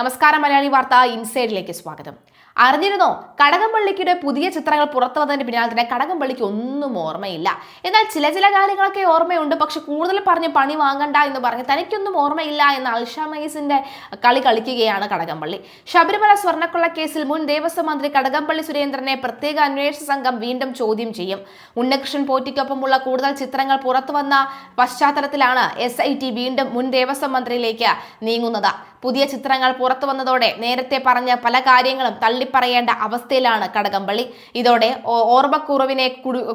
നമസ്കാരം മലയാളി വാർത്ത ഇൻസൈഡിലേക്ക് സ്വാഗതം. അറിഞ്ഞിരുന്നോ കടകംപള്ളിക്കിടെ പുതിയ ചിത്രങ്ങൾ പുറത്തു വന്നതിന് പിന്നാലെ തന്നെ കടകംപള്ളിക്ക് ഒന്നും ഓർമ്മയില്ല. എന്നാൽ ചില ചില കാര്യങ്ങളൊക്കെ ഓർമ്മയുണ്ട്. പക്ഷെ കൂടുതൽ പറഞ്ഞ് പണി വാങ്ങണ്ട എന്ന് പറഞ്ഞ് തനിക്കൊന്നും ഓർമ്മയില്ല എന്ന അൽഷാമൈസിന്റെ കളി കളിക്കുകയാണ് കടകംപള്ളി. ശബരിമല സ്വർണക്കൊള്ള കേസിൽ മുൻ ദേവസ്വം മന്ത്രി കടകംപള്ളി സുരേന്ദ്രനെ പ്രത്യേക അന്വേഷണ സംഘം വീണ്ടും ചോദ്യം ചെയ്യും. ഉണ്ണികൃഷ്ണൻ പോറ്റിക്കൊപ്പമുള്ള കൂടുതൽ ചിത്രങ്ങൾ പുറത്തു വന്ന പശ്ചാത്തലത്തിലാണ് എസ് വീണ്ടും മുൻ ദേവസ്വം മന്ത്രിയിലേക്ക് നീങ്ങുന്നത്. പുതിയ ചിത്രങ്ങൾ പുറത്തു വന്നതോടെ നേരത്തെ പറഞ്ഞ പല കാര്യങ്ങളും തള്ളിപ്പറയേണ്ട അവസ്ഥയിലാണ് കടകംപള്ളി. ഇതോടെ ഓർമ്മക്കുറവിനെ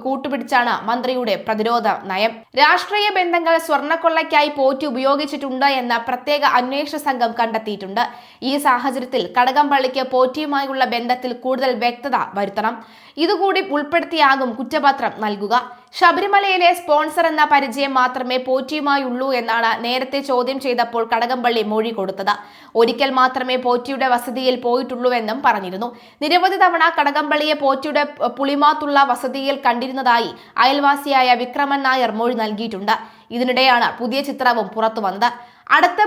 കൂട്ടുപിടിച്ചാണ് മന്ത്രിയുടെ പ്രതിരോധ നയം. രാഷ്ട്രീയ ബന്ധങ്ങൾ സ്വർണക്കൊള്ളയ്ക്കായി പോറ്റി ഉപയോഗിച്ചിട്ടുണ്ട് എന്ന പ്രത്യേക അന്വേഷണ സംഘം കണ്ടെത്തിയിട്ടുണ്ട്. ഈ സാഹചര്യത്തിൽ കടകംപള്ളിക്ക് പോറ്റിയുമായുള്ള ബന്ധത്തിൽ കൂടുതൽ വ്യക്തത വരുത്തണം. ഇതുകൂടി ഉൾപ്പെടുത്തിയാകും കുറ്റപത്രം നൽകുക. ശബരിമലയിലെ സ്പോൺസർ എന്ന പരിചയം മാത്രമേ പോറ്റിയുമായുള്ളൂ എന്നാണ് നേരത്തെ ചോദ്യം ചെയ്തപ്പോൾ കടകംപള്ളി മൊഴി കൊടുത്തത്. ഒരിക്കൽ മാത്രമേ പോറ്റിയുടെ വസതിയിൽ പോയിട്ടുള്ളൂ എന്നും പറഞ്ഞിരുന്നു. നിരവധി തവണ കടകംപള്ളിയെ പോറ്റിയുടെ പുളിമാത്തുള്ള വസതിയിൽ കണ്ടിരുന്നതായി അയൽവാസിയായ വിക്രമൻ നായർ മൊഴി നൽകിയിട്ടുണ്ട്. ഇതിനിടെയാണ് പുതിയ ചിത്രവും പുറത്തു വന്നത് അടുത്ത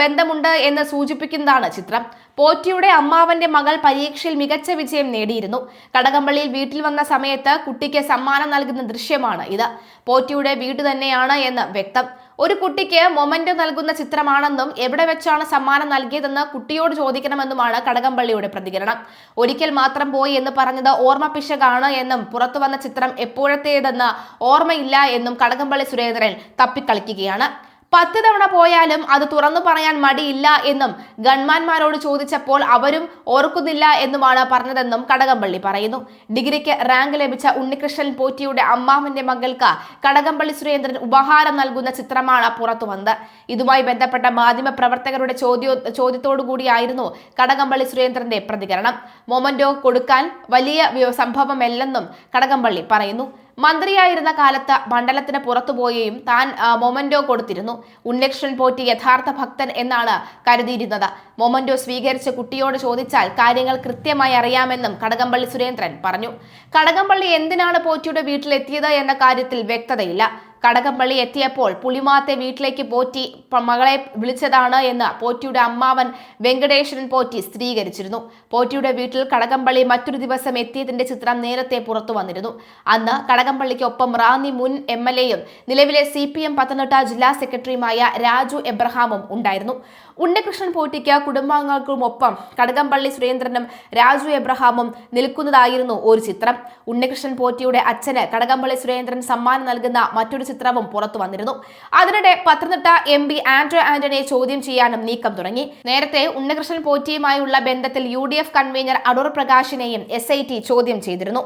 ബന്ധമുണ്ട് എന്ന് സൂചിപ്പിക്കുന്നതാണ് ചിത്രം. പോറ്റിയുടെ അമ്മാവന്റെ മകൾ പരീക്ഷയിൽ മികച്ച വിജയം നേടിയിരുന്നു. കടകംപള്ളിയിൽ വീട്ടിൽ വന്ന സമയത്ത് കുട്ടിക്ക് സമ്മാനം നൽകുന്ന ദൃശ്യമാണ് ഇത്. പോറ്റിയുടെ വീട് തന്നെയാണ് എന്ന് വ്യക്തം. ഒരു കുട്ടിക്ക് മൊമെന്റോ നൽകുന്ന ചിത്രമാണെന്നും എവിടെ വെച്ചാണ് സമ്മാനം നൽകിയതെന്ന് കുട്ടിയോട് ചോദിക്കണമെന്നുമാണ് കടകംപള്ളിയുടെ പ്രതികരണം. ഒരിക്കൽ മാത്രം പോയി എന്ന് പറഞ്ഞത് ഓർമ്മ പിശകാണ് എന്നും പുറത്തു വന്ന ചിത്രം എപ്പോഴത്തേതെന്ന് ഓർമ്മയില്ല എന്നും കടകംപള്ളി സുരേന്ദ്രൻ തപ്പിക്കളിക്കുകയാണ്. പത്ത് തവണ പോയാലും അത് തുറന്നു പറയാൻ മടിയില്ല എന്നും ഗൺമാന്മാരോട് ചോദിച്ചപ്പോൾ അവരും ഓർക്കുന്നില്ല എന്നുമാണ് പറഞ്ഞതെന്നും കടകംപള്ളി പറയുന്നു. ഡിഗ്രിക്ക് റാങ്ക് ലഭിച്ച ഉണ്ണികൃഷ്ണൻ പോറ്റിയുടെ അമ്മാവന്റെ മകൾക്ക് കടകംപള്ളി സുരേന്ദ്രൻ ഉപഹാരം നൽകുന്ന ചിത്രമാണ് പുറത്തുവന്നത് ഇതുമായി ബന്ധപ്പെട്ട മാധ്യമ പ്രവർത്തകരുടെ ചോദ്യോ ചോദ്യത്തോടു കൂടിയായിരുന്നു കടകംപള്ളി സുരേന്ദ്രന്റെ പ്രതികരണം. മൊമന്റോ കൊടുക്കാൻ വലിയ സംഭവമല്ലെന്നും കടകംപള്ളി പറയുന്നു. മന്ത്രിയായിരുന്ന കാലത്ത് മണ്ഡലത്തിന് പുറത്തുപോയെയും താൻ മൊമൻഡോ കൊടുത്തിരുന്നു. ഉന്നക്ഷൻ പോറ്റി യഥാർത്ഥ ഭക്തൻ എന്നാണ് കരുതിയിരുന്നത്. മൊമൻഡോ സ്വീകരിച്ച കുട്ടിയോട് ചോദിച്ചാൽ കാര്യങ്ങൾ കൃത്യമായി അറിയാമെന്നും കടകംപള്ളി സുരേന്ദ്രൻ പറഞ്ഞു. കടകംപള്ളി എന്തിനാണ് പോറ്റിയുടെ വീട്ടിലെത്തിയത് എന്ന കാര്യത്തിൽ വ്യക്തതയില്ല. കടകംപള്ളി എത്തിയപ്പോൾ പുളിമാത്തെ വീട്ടിലേക്ക് പോറ്റി മകളെ വിളിച്ചതാണ് എന്ന് പോറ്റിയുടെ അമ്മാവൻ വെങ്കടേശ്വരൻ പോറ്റി സ്ഥിരീകരിച്ചിരുന്നു. പോറ്റിയുടെ വീട്ടിൽ കടകംപള്ളി മറ്റൊരു ദിവസം എത്തിയതിന്റെ ചിത്രം നേരത്തെ പുറത്തു വന്നിരുന്നു. അന്ന് കടകംപള്ളിക്കൊപ്പം റാന്നി മുൻ എം എൽ എയും നിലവിലെ സി പി എം പത്തനംതിട്ട ജില്ലാ സെക്രട്ടറിയുമായ രാജു എബ്രഹാമും ഉണ്ടായിരുന്നു. ഉണ്ണികൃഷ്ണൻ പോറ്റിക്ക് കുടുംബാംഗങ്ങൾക്കുമൊപ്പം കടകംപള്ളി സുരേന്ദ്രനും രാജു എബ്രഹാമും നിൽക്കുന്നതായിരുന്നു ഒരു ചിത്രം. ഉണ്ണികൃഷ്ണൻ പോറ്റിയുടെ അച്ഛന് കടകംപള്ളി സുരേന്ദ്രൻ സമ്മാനം നൽകുന്ന മറ്റൊരു ചിത്രവും പുറത്തു വന്നിരുന്നു. അതിനിടെ പത്തനംതിട്ട എം പി ആന്റോ ആന്റണിയെ ചോദ്യം ചെയ്യാനും നീക്കം തുടങ്ങി. നേരത്തെ ഉണ്ണികൃഷ്ണൻ പോറ്റിയുമായുള്ള ബന്ധത്തിൽ U D F convener Adoor പ്രകാശിനെയും S I T ചോദ്യം ചെയ്തിരുന്നു.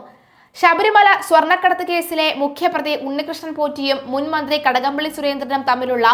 ശബരിമല സ്വർണക്കടത്ത് കേസിലെ മുഖ്യപ്രതി ഉണ്ണികൃഷ്ണൻ പോറ്റിയും മുൻ മന്ത്രി കടകംപള്ളി സുരേന്ദ്രനും തമ്മിലുള്ള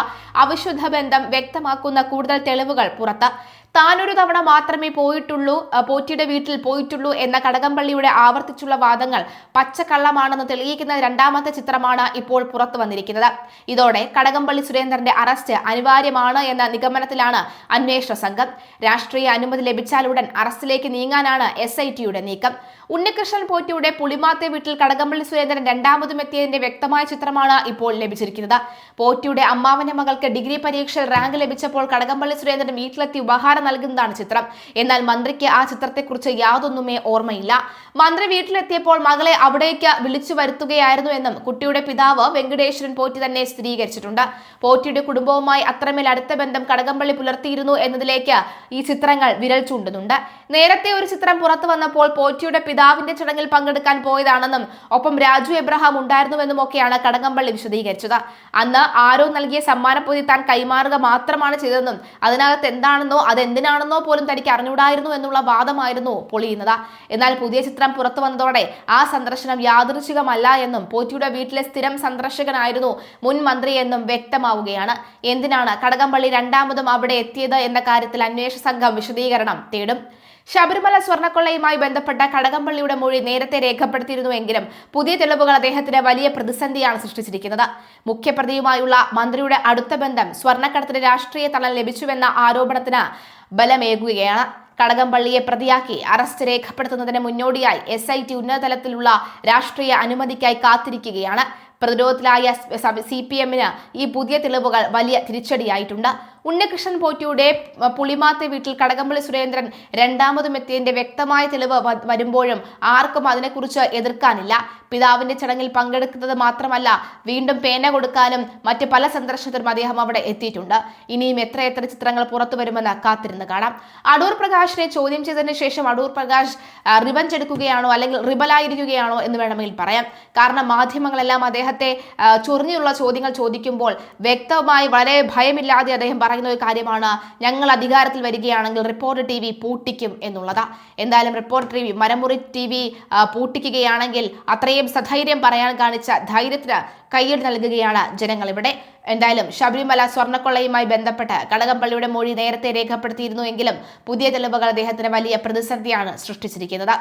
അവിശുദ്ധ ബന്ധം വ്യക്തമാക്കുന്ന കൂടുതൽ തെളിവുകൾ പുറത്ത്. താനൊരു തവണ മാത്രമേ പോയിട്ടുള്ളൂ പോറ്റിയുടെ വീട്ടിൽ പോയിട്ടുള്ളൂ എന്ന കടകംപള്ളിയുടെ ആവർത്തിച്ചുള്ള വാദങ്ങൾ പച്ചക്കള്ളമാണെന്ന് തെളിയിക്കുന്ന രണ്ടാമത്തെ ചിത്രമാണ് ഇപ്പോൾ പുറത്തു വന്നിരിക്കുന്നത്. ഇതോടെ കടകംപള്ളി സുരേന്ദ്രന്റെ അറസ്റ്റ് അനിവാര്യമാണ് എന്ന നിഗമനത്തിലാണ് അന്വേഷണ സംഘം. രാഷ്ട്രീയ അനുമതി ലഭിച്ചാലുടൻ അറസ്റ്റിലേക്ക് നീങ്ങാനാണ് എസ് ഐ ടിയുടെ നീക്കം. ഉണ്ണികൃഷ്ണൻ പോറ്റിയുടെ പുളിമാത്തെ വീട്ടിൽ കടകംപള്ളി സുരേന്ദ്രൻ രണ്ടാമതും എത്തിയതിന്റെ വ്യക്തമായ ചിത്രമാണ് ഇപ്പോൾ ലഭിച്ചിരിക്കുന്നത്. പോറ്റിയുടെ അമ്മാവന്റെ മകൾക്ക് ഡിഗ്രി പരീക്ഷയിൽ റാങ്ക് ലഭിച്ചപ്പോൾ കടകംപള്ളി സുരേന്ദ്രൻ വീട്ടിലെത്തി ഉപഹാരം നൽകുന്നതാണ് ചിത്രം. എന്നാൽ മന്ത്രിക്ക് ആ ചിത്രത്തെക്കുറിച്ച് യാതൊന്നുമേ ഓർമ്മയില്ല. മന്ത്രി വീട്ടിലെത്തിയപ്പോൾ മകളെ അവിടേക്ക് വിളിച്ചു വരുത്തുകയായിരുന്നു എന്നും കുട്ടിയുടെ പിതാവ് വെങ്കടേശ്വരൻ പോറ്റി തന്നെ സ്ഥിരീകരിച്ചിട്ടുണ്ട്. പോറ്റിയുടെ കുടുംബവുമായി അത്രമേൽ അടുത്ത ബന്ധം കടകംപള്ളി പുലർത്തിയിരുന്നു എന്നതിലേക്ക് ഈ ചിത്രങ്ങൾ വിരൽ ചൂണ്ടുന്നുണ്ട്. നേരത്തെ ഒരു ചിത്രം പുറത്തു വന്നപ്പോൾ പോറ്റിയുടെ പിതാവിന്റെ ചടങ്ങിൽ പങ്കെടുക്കാൻ പോയതാണെന്നും ഒപ്പം രാജു എബ്രഹാം ഉണ്ടായിരുന്നുവെന്നും ഒക്കെയാണ് കടകംപള്ളി വിശദീകരിച്ചത്. അന്ന് ആരോ നൽകിയ സമ്മാനപ്പൊതി താൻ കൈമാറുക മാത്രമാണ് ചെയ്തതെന്നും അതിനകത്ത് എന്താണെന്നോ അതെന്തിനാണെന്നോ പോലും തനിക്ക് അറിഞ്ഞൂടായിരുന്നു എന്നുള്ള വാദമായിരുന്നു പൊളിയുന്നത് എന്നാൽ പുതിയ ചിത്രം പുറത്തു വന്നതോടെ ആ സന്ദർശനം യാദൃശികമല്ല എന്നും പോറ്റിയുടെ വീട്ടിലെ സ്ഥിരം സന്ദർശകനായിരുന്നു മുൻ മന്ത്രി എന്നും വ്യക്തമാവുകയാണ്. എന്തിനാണ് കടകംപള്ളി രണ്ടാമതും അവിടെ എത്തിയത് എന്ന കാര്യത്തിൽ അന്വേഷണ സംഘം വിശദീകരണം തേടും. ശബരിമല സ്വർണക്കൊള്ളയുമായി ബന്ധപ്പെട്ട കടകംപള്ളിയുടെ മൊഴി നേരത്തെ രേഖപ്പെടുത്തിയിരുന്നുവെങ്കിലും പുതിയ തെളിവുകൾ അദ്ദേഹത്തിന് വലിയ പ്രതിസന്ധിയാണ് സൃഷ്ടിച്ചിരിക്കുന്നത്. മുഖ്യപ്രതിയുമായുള്ള മന്ത്രിയുടെ അടുത്ത ബന്ധം സ്വർണക്കടത്തിന് രാഷ്ട്രീയ തലം ലഭിച്ചുവെന്ന ആരോപണത്തിന് ബലമേകുകയാണ്. കടകംപള്ളിയെ പ്രതിയാക്കി അറസ്റ്റ് രേഖപ്പെടുത്തുന്നതിന് മുന്നോടിയായി എസ് ഐ ടി ഉന്നതതലത്തിലുള്ള രാഷ്ട്രീയ അനുമതിക്കായി കാത്തിരിക്കുകയാണ്. പ്രതിരോധത്തിലായ സി പി എമ്മിന് ഈ പുതിയ തെളിവുകൾ വലിയ തിരിച്ചടിയായിട്ടുണ്ട്. ഉണ്ണികൃഷ്ണൻ പോറ്റിയുടെ പുളിമാത്തെ വീട്ടിൽ കടകംപള്ളി സുരേന്ദ്രൻ രണ്ടാമതും എത്തിയതിന്റെ വ്യക്തമായ തെളിവ് വരുമ്പോഴും ആർക്കും അതിനെക്കുറിച്ച് എതിർക്കാനില്ല. പിതാവിന്റെ ചടങ്ങിൽ പങ്കെടുക്കുന്നത് മാത്രമല്ല വീണ്ടും പേന കൊടുക്കാനും മറ്റ് പല സന്ദർശനത്തിനും അദ്ദേഹം അവിടെ എത്തിയിട്ടുണ്ട്. ഇനിയും എത്ര എത്ര ചിത്രങ്ങൾ പുറത്തു വരുമെന്ന് കാത്തിരുന്ന് കാണാം. അടൂർ പ്രകാശിനെ ചോദ്യം ചെയ്തതിന് ശേഷം അടൂർ പ്രകാശ് റിബഞ്ച് എടുക്കുകയാണോ അല്ലെങ്കിൽ റിബലായിരിക്കുകയാണോ എന്ന് വേണമെങ്കിൽ പറയാം. കാരണം മാധ്യമങ്ങളെല്ലാം അദ്ദേഹത്തെ ചൊറിഞ്ഞുള്ള ചോദ്യങ്ങൾ ചോദിക്കുമ്പോൾ വ്യക്തമായി വളരെ ഭയമില്ലാതെ അദ്ദേഹം പറയുന്ന ഒരു കാര്യമാണ് ഞങ്ങൾ അധികാരത്തിൽ വരികയാണെങ്കിൽ റിപ്പോർട്ടർ ടി വി പൂട്ടിക്കും എന്നുള്ളത്. എന്തായാലും റിപ്പോർട്ടർ ടി വി മരമുറി ടി വി പൂട്ടിക്കുകയാണെങ്കിൽ അത്രയും സധൈര്യം പറയാൻ കാണിച്ച ധൈര്യത്തിന് കയ്യടി നൽകുകയാണ് ജനങ്ങൾ ഇവിടെ. എന്തായാലും ശബരിമല സ്വർണക്കൊള്ളയുമായി ബന്ധപ്പെട്ട് കടകംപള്ളിയുടെ മൊഴി നേരത്തെ രേഖപ്പെടുത്തിയിരുന്നു എങ്കിലും പുതിയ തെളിവുകൾ അദ്ദേഹത്തിന് വലിയ പ്രതിസന്ധിയാണ് സൃഷ്ടിച്ചിരിക്കുന്നത്.